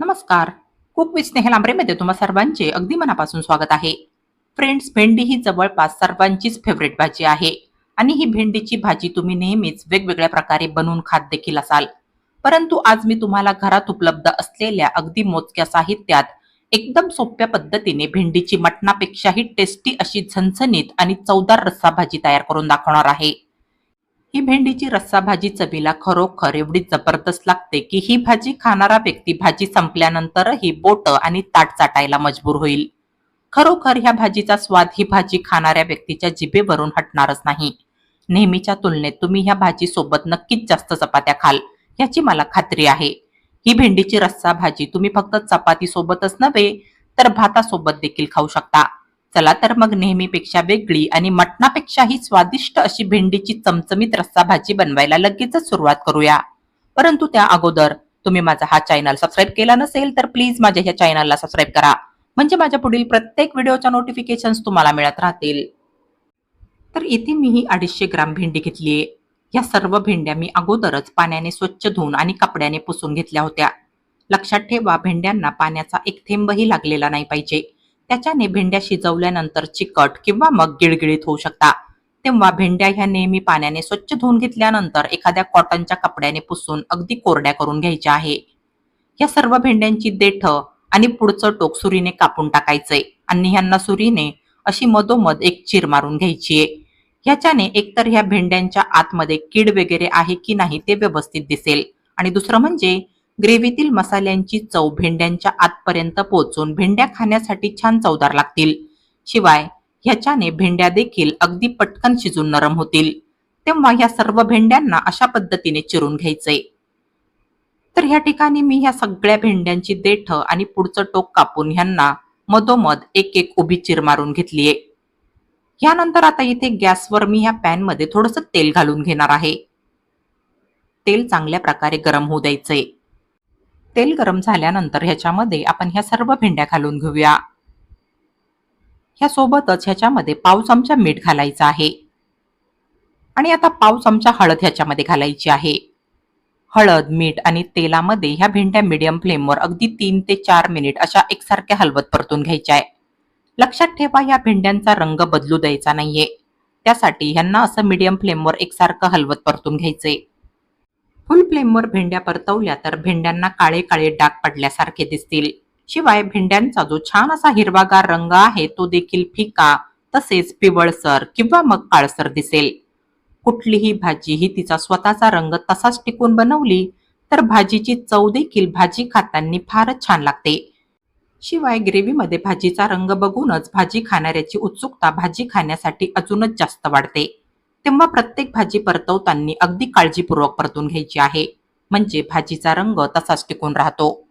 नमस्कार. Cook with Snehal आंब्रेमध्ये तुम्हा सर्वांचे अगदी मनापासून स्वागत आहे. फ्रेंड्स भेंडी ही जवळपास सर्वांचीच फेवरेट भाजी आहे. आणि ही भेंडीची भाजी तुम्ही नेहमीच वेगवेगळ्या प्रकारे बनवून खात देखील असाल. परंतु आज मी तुम्हाला घरात उपलब्ध असलेल्या अगदी मोजक्या साहित्यात एकदम सोप्या पद्धतीने भेंडीची मटणापेक्षाही टेस्टी अशी झणझणीत आणि चवदार रस्सा भाजी तयार करून दाखवणार आहे. ही भेंडीची रस्सा भाजी चवीला खरोखर एवढी जबरदस्त लागते की ही भाजी खाणारा व्यक्ती भाजी संपल्यानंतरही बोट आणि ताट चाटायला मजबूर होईल. खरोखर ह्या भाजीचा स्वाद ही भाजी खाणाऱ्या व्यक्तीच्या जिभेवरून हटणारच नाही. नेहमीच्या तुलनेत तुम्ही ह्या भाजी सोबत नक्कीच जास्त चपात्या खाल याची मला खात्री आहे. ही भेंडीची रस्सा भाजी तुम्ही फक्त चपाती सोबतच नव्हे तर भातासोबत देखील खाऊ शकता. चला तर मग नेहमीपेक्षा वेगळी आणि मटणापेक्षाही स्वादिष्ट अशी भेंडीची चमचमीत रस्सा भाजी बनवायला लगेचच सुरुवात करूया. परंतु त्या अगोदर तुम्ही माझा हा चॅनल सबस्क्राईब केला नसेल तर प्लीज माझ्या ह्या चॅनलला सबस्क्राईब करा. म्हणजे माझ्या पुढील प्रत्येक व्हिडिओच्या नोटिफिकेशन तुम्हाला मिळत राहतील. तर इथे मी ही अडीचशे ग्राम भेंडी घेतलीये. या सर्व भेंड्या मी अगोदरच पाण्याने स्वच्छ धुवून आणि कपड्याने पुसून घेतल्या होत्या. लक्षात ठेवा भेंड्यांना पाण्याचा एक थेंबही लागलेला नाही पाहिजे. त्याच्याने भेंड्या शिजवल्यानंतर चिकट किंवा मग गिळगिळीत होऊ शकता. तेव्हा भेंड्या ह्या नेहमी पाण्याने स्वच्छ धुवून घेतल्यानंतर एखाद्या कॉटनच्या कपड्याने पुसून अगदी कोरड्या करून घ्यायच्या आहे. या सर्व भेंड्यांची देठ आणि पुढचं टोक सुरीने कापून टाकायचंय आणि ह्यांना सुरीने अशी मधोमध एक चीर मारून घ्यायची ह्याच्याने एकतर ह्या भेंड्यांच्या आतमध्ये कीड वगैरे आहे की नाही ते व्यवस्थित दिसेल. आणि दुसरं म्हणजे ग्रेव्हीतील मसाल्यांची चव भेंड्यांच्या आतपर्यंत पोहोचून भेंड्या खाण्यासाठी छान चवदार लागतील. शिवाय ह्याच्याने भेंड्या देखील अगदी पटकन शिजून नरम होतील. तेव्हा ह्या सर्व भेंड्यांना अशा पद्धतीने चिरून घ्यायचे. तर ह्या ठिकाणी मी ह्या सगळ्या भेंड्यांची देठ आणि पुढचं टोक कापून ह्यांना मधोमध एक एक उभी चिर मारून घेतलीये. यानंतर आता इथे गॅसवर मी ह्या पॅनमध्ये थोडंसं तेल घालून घेणार आहे. तेल चांगल्या प्रकारे गरम होऊ द्यायचंय. तेल गरम झाल्यानंतर ह्याच्यामध्ये आपण ह्या सर्व भेंड्या घालून घेऊया. ह्या सोबतच ह्याच्यामध्ये पाव चमचा मीठ घालायचं आहे. आणि आता पाव चमचा हळद ह्याच्यामध्ये घालायची आहे. हळद मीठ आणि तेलामध्ये ह्या भेंड्या मीडियम फ्लेमवर अगदी तीन ते चार मिनिट अशा एकसारख्या हलवत परतून घ्यायच्या आहे. लक्षात ठेवा या भेंड्यांचा रंग बदलू द्यायचा नाहीये. त्यासाठी ह्यांना असं मीडियम फ्लेमवर एकसारखं हलवत परतून घ्यायचंय. फुल फ्लेमवर भेंड्या परतवल्या तर भेंड्यांना काळे काळे डाग पडल्यासारखे दिसतील. शिवाय भेंड्यांचा जो छान असा हिरवागार रंग आहे तो देखील फिका तसेच पिवळसर किंवा मग काळसर दिसेल. कुठलीही भाजी ही तिचा स्वतःचा रंग तसाच टिकून बनवली तर भाजीची चव देखील भाजी खाताना फारच छान लागते. शिवाय ग्रेव्हीमध्ये भाजीचा रंग बघूनच भाजी खाणाऱ्याची उत्सुकता भाजी खाण्यासाठी अजूनच जास्त वाढते. तेव्हा प्रत्येक भाजी परतवताना अगदी काळजीपूर्वक परतून घ्यायची आहे. म्हणजे भाजीचा रंग तसाच टिकून राहतो.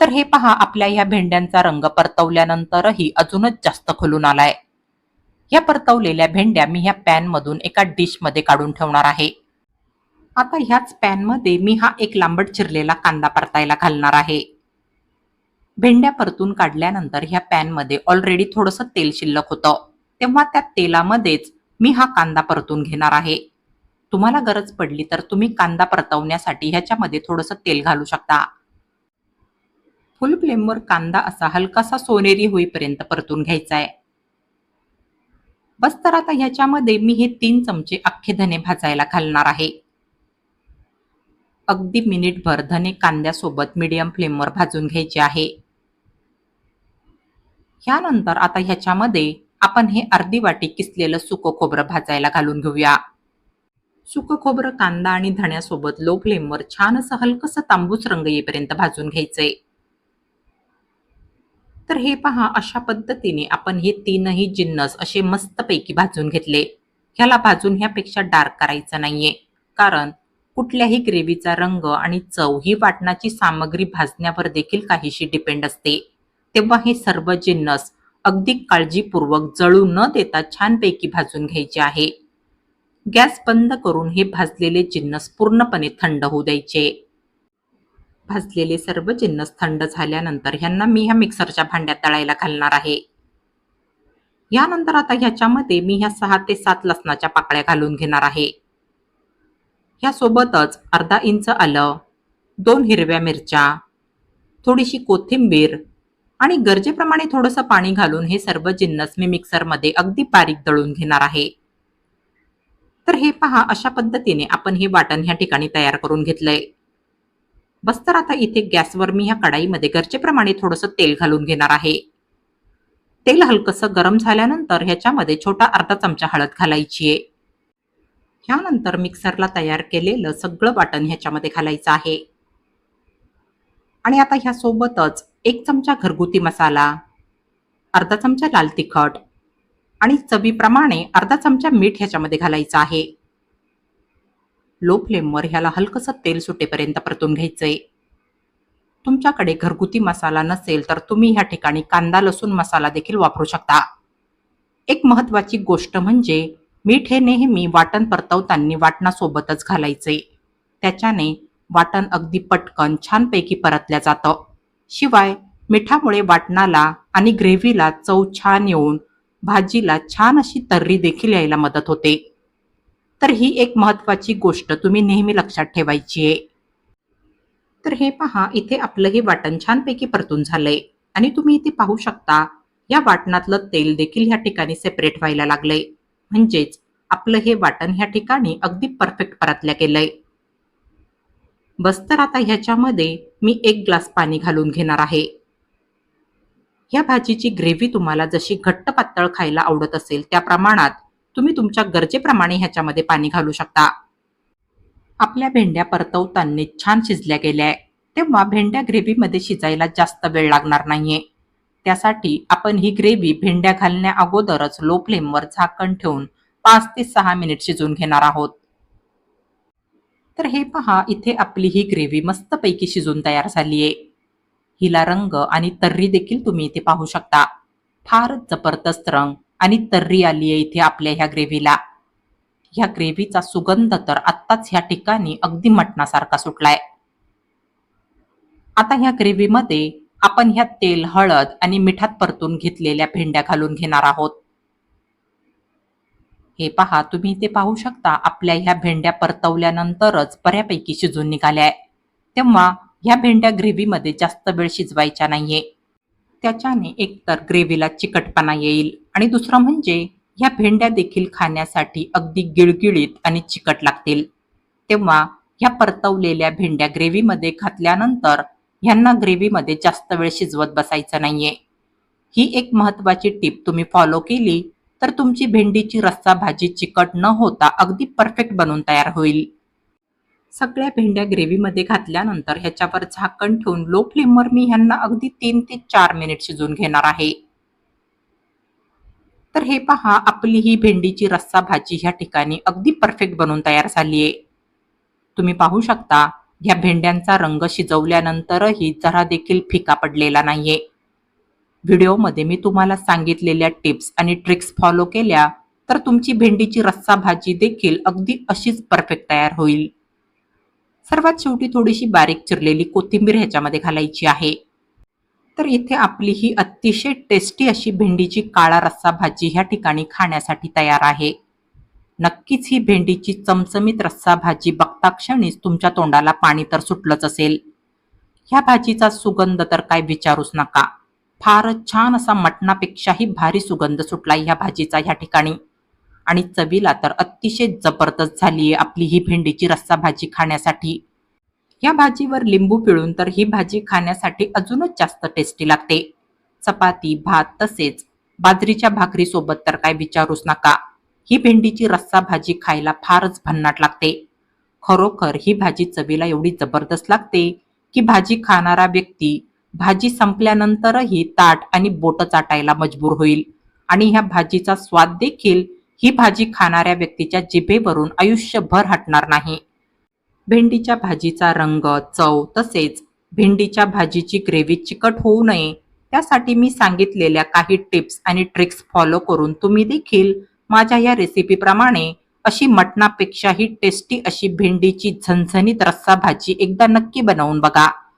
तर हे पहा आपल्या ह्या भेंड्यांचा रंग परतवल्यानंतरही अजूनच जास्त खुलून आलाय. या परतवलेल्या भेंड्या मी ह्या पॅनमधून एका डिशमध्ये काढून ठेवणार आहे. आता ह्याच पॅनमध्ये मी हा एक लांबट चिरलेला कांदा परतायला घालणार आहे. भेंड्या परतून काढल्यानंतर ह्या पॅनमध्ये ऑलरेडी थोडंसं तेल शिल्लक होतं. तेव्हा त्या तेलामध्येच मी हा कांदा परतून घेणार आहे. तुम्हाला गरज पडली तर तुम्ही कांदा परतवण्यासाठी ह्याच्यामध्ये थोडंसं तेल घालू शकता. फुल फ्लेमवर कांदा असा हलकासा सोनेरी होईपर्यंत परतून घ्यायचा आहे बस तर आता ह्याच्यामध्ये मी हे तीन चमचे अख्खे धने भाजायला घालणार आहे. अगदी मिनिटभर धने कांद्यासोबत मीडियम फ्लेमवर भाजून घ्यायचे आहे. ह्यानंतर आता ह्याच्यामध्ये आपण हे अर्धी वाटी किसलेलं सुकं खोबरं भाजायला घालून घेऊया. सुकं खोबरं कांदा आणि धण्यासोबत लो फ्लेमवर छान असं हलकसं तांबूस रंग येईपर्यंत भाजून घ्यायचंय तर हे पहा अशा पद्धतीने आपण हे तीनही जिन्नस असे मस्तपैकी भाजून घेतले. ह्याला भाजून ह्यापेक्षा डार्क करायचं नाहीये. कारण कुठल्याही ग्रेव्हीचा रंग आणि चव ही वाटणाची सामग्री भाजण्यावर देखील काहीशी डिपेंड असते. तेव्हा हे सर्व जिन्नस अगदी काळजीपूर्वक जळू न देता छानपैकी भाजून घ्यायचे आहे. गॅस बंद करून हे भाजलेले जिन्नस पूर्णपणे थंड होऊ द्यायचे. भाजलेले सर्व जिन्नस थंड झाल्यानंतर ह्यांना मी ह्या मिक्सरच्या भांड्यात तळायला घालणार आहे. यानंतर आता ह्याच्यामध्ये मी ह्या सहा ते सात लसणाच्या पाकळ्या घालून घेणार आहे. ह्यासोबतच अर्धा इंच आलं दोन हिरव्या मिरच्या थोडीशी कोथिंबीर आणि गरजेप्रमाणे थोडंसं पाणी घालून हे सर्व जिन्नस मी मिक्सरमध्ये अगदी बारीक दळून घेणार आहे. तर हे पहा अशा पद्धतीने आपण हे वाटण ह्या ठिकाणी तयार करून घेतलंय. बस तर आता इथे गॅसवर मी ह्या कढाईमध्ये गरजेप्रमाणे थोडंसं तेल घालून घेणार आहे. तेल हलकंसं गरम झाल्यानंतर ह्याच्यामध्ये छोटा अर्धा चमचा हळद घालायची आहे. ह्यानंतर मिक्सरला तयार केलेलं सगळं वाटण ह्याच्यामध्ये घालायचं आहे. आणि आता ह्यासोबतच एक चमचा घरगुती मसाला अर्धा चमचा लाल तिखट आणि चवीप्रमाणे अर्धा चमचा मीठ ह्याच्यामध्ये घालायचं आहे. लो फ्लेमवर ह्याला हलकंसं तेल सुटेपर्यंत परतून घ्यायचंय. तुमच्याकडे घरगुती मसाला नसेल तर तुम्ही ह्या ठिकाणी कांदा लसूण मसाला देखील वापरू शकता. एक महत्वाची गोष्ट म्हणजे मीठ हे नेहमी वाटण परतवताना वाटणासोबतच घालायचे त्याच्याने वाटण अगदी पटकन छानपैकी परतल्या जातं. शिवाय मिठामुळे वाटणाला आणि ग्रेव्हीला चव छान येऊन भाजीला छान अशी तर्री देखील यायला मदत होते. तर ही एक महत्वाची गोष्ट तुम्ही नेहमी लक्षात ठेवायची आहे. तर हे पहा इथे आपलं हे वाटण छानपैकी परतून झालंय आणि तुम्ही इथे पाहू शकता या वाटणातलं तेल देखील ह्या ठिकाणी सेपरेट व्हायला लागलंय. म्हणजेच आपलं हे वाटण ह्या ठिकाणी अगदी परफेक्ट परतल्या गेलंय. बस तर आता ह्याच्यामध्ये मी एक ग्लास पाणी घालून घेणार आहे. ह्या भाजीची ग्रेव्ही तुम्हाला जशी घट्ट पातळ खायला आवडत असेल त्या प्रमाणात तुम्ही तुमच्या गरजेप्रमाणे ह्याच्यामध्ये पाणी घालू शकता. आपल्या भेंड्या परतवताना छान शिजल्या गेल्या तेव्हा भेंड्या ग्रेव्हीमध्ये शिजायला जास्त वेळ लागणार नाहीये. त्यासाठी आपण ही ग्रेव्ही भेंड्या घालण्या अगोदरच लो फ्लेमवर झाकण ठेवून पाच ते सहा मिनिट शिजवून घेणार आहोत. तर हे पहा इथे आपली ही ग्रेव्ही मस्तपैकी शिजून तयार झालीये. हिला रंग आणि तर्री देखील तुम्ही इथे पाहू शकता. फारच जबरदस्त रंग आणि तर्री आली आहे इथे आपल्या ह्या ग्रेव्हीला. ह्या ग्रेव्हीचा सुगंध तर आत्ताच ह्या ठिकाणी अगदी मटणासारखा सुटलाय. आता ह्या ग्रेव्हीमध्ये आपण ह्या तेल हळद आणि मिठात परतून घेतलेल्या भेंड्या घालून घेणार आहोत. हे पहा तुम्ही इथे पाहू शकता आपल्या ह्या भेंड्या परतवल्यानंतरच बऱ्यापैकी शिजून निघाल्या. तेव्हा ह्या भेंड्या ग्रेव्हीमध्ये जास्त वेळ शिजवायच्या नाहीये. त्याच्याने एकतर ग्रेव्हीला चिकटपणा येईल. आणि दुसरं म्हणजे ह्या भेंड्या देखील खाण्यासाठी अगदी गिळगिळीत आणि चिकट लागतील. तेव्हा ह्या परतवलेल्या भेंड्या ग्रेव्हीमध्ये घातल्यानंतर ह्यांना ग्रेव्हीमध्ये जास्त वेळ शिजवत बसायचं नाहीये. ही एक महत्वाची टीप तुम्ही फॉलो केली तर तुमची भेंडीची रस्सा भाजी चिकट न होता अगदी परफेक्ट बनून तयार होईल. सगळ्या भेंड्या ग्रेव्हीमध्ये घातल्यानंतर ह्याच्यावर झाकण ठेवून लो फ्लेमवर मी ह्यांना अगदी तीन ते चार मिनिट शिजवून घेणार आहे. तर हे पहा आपली ही भेंडीची रस्सा भाजी ह्या ठिकाणी अगदी परफेक्ट बनवून तयार झाली आहे तुम्ही पाहू शकता ह्या भेंड्यांचा रंग शिजवल्यानंतरही जरा देखील फिका पडलेला नाहीये. व्हिडिओमध्ये मी तुम्हाला सांगितलेल्या टिप्स आणि ट्रिक्स फॉलो केल्या तर तुमची भेंडीची रस्सा भाजी देखील अगदी अशीच परफेक्ट तयार होईल. सर्वात शेवटी थोडीशी बारीक चिरलेली कोथिंबीर ह्याच्यामध्ये घालायची आहे. तर इथे आपली ही अतिशय टेस्टी अशी भेंडीची काळा रस्सा भाजी ह्या ठिकाणी खाण्यासाठी तयार आहे. नक्कीच ही भेंडीची चमचमीत रस्सा भाजी बघता क्षणीच तुमच्या तोंडाला पाणी तर सुटलंच असेल. ह्या भाजीचा सुगंध तर काय विचारूच नका. फारच छान असा मटणापेक्षाही भारी सुगंध सुटला ह्या भाजीचा ह्या ठिकाणी. आणि चवीला तर अतिशय जबरदस्त झाली आहे आपली ही भेंडीची रस्सा भाजी खाण्यासाठी. या भाजीवर लिंबू पिळून तर ही भाजी खाण्यासाठी अजूनच जास्त टेस्टी लागते. चपाती भात तसेच बाजरीच्या भाकरी सोबत तर काय विचारूच नका. ही भेंडीची रस्सा भाजी खायला फारच भन्नाट लागते. खरोखर ही भाजी चवीला एवढी जबरदस्त लागते की भाजी खाणारा व्यक्ती भाजी संपल्यानंतरही ताट आणि बोट चाटायला मजबूर होईल. आणि ह्या भाजीचा स्वाद देखील ही भाजी खाणाऱ्या व्यक्तीच्या जिभेवरून आयुष्यभर हटणार नाही. भेंडीच्या भाजीचा रंग चव तसेच भेंडीच्या भाजीची ग्रेव्ही चिकट होऊ नये त्यासाठी मी सांगितलेल्या काही टिप्स आणि ट्रिक्स फॉलो करून तुम्ही देखील माझ्या या रेसिपीप्रमाणे अशी मटणापेक्षाही टेस्टी अशी भेंडीची झणझणीत रस्सा भाजी एकदा नक्की बनवून बघा.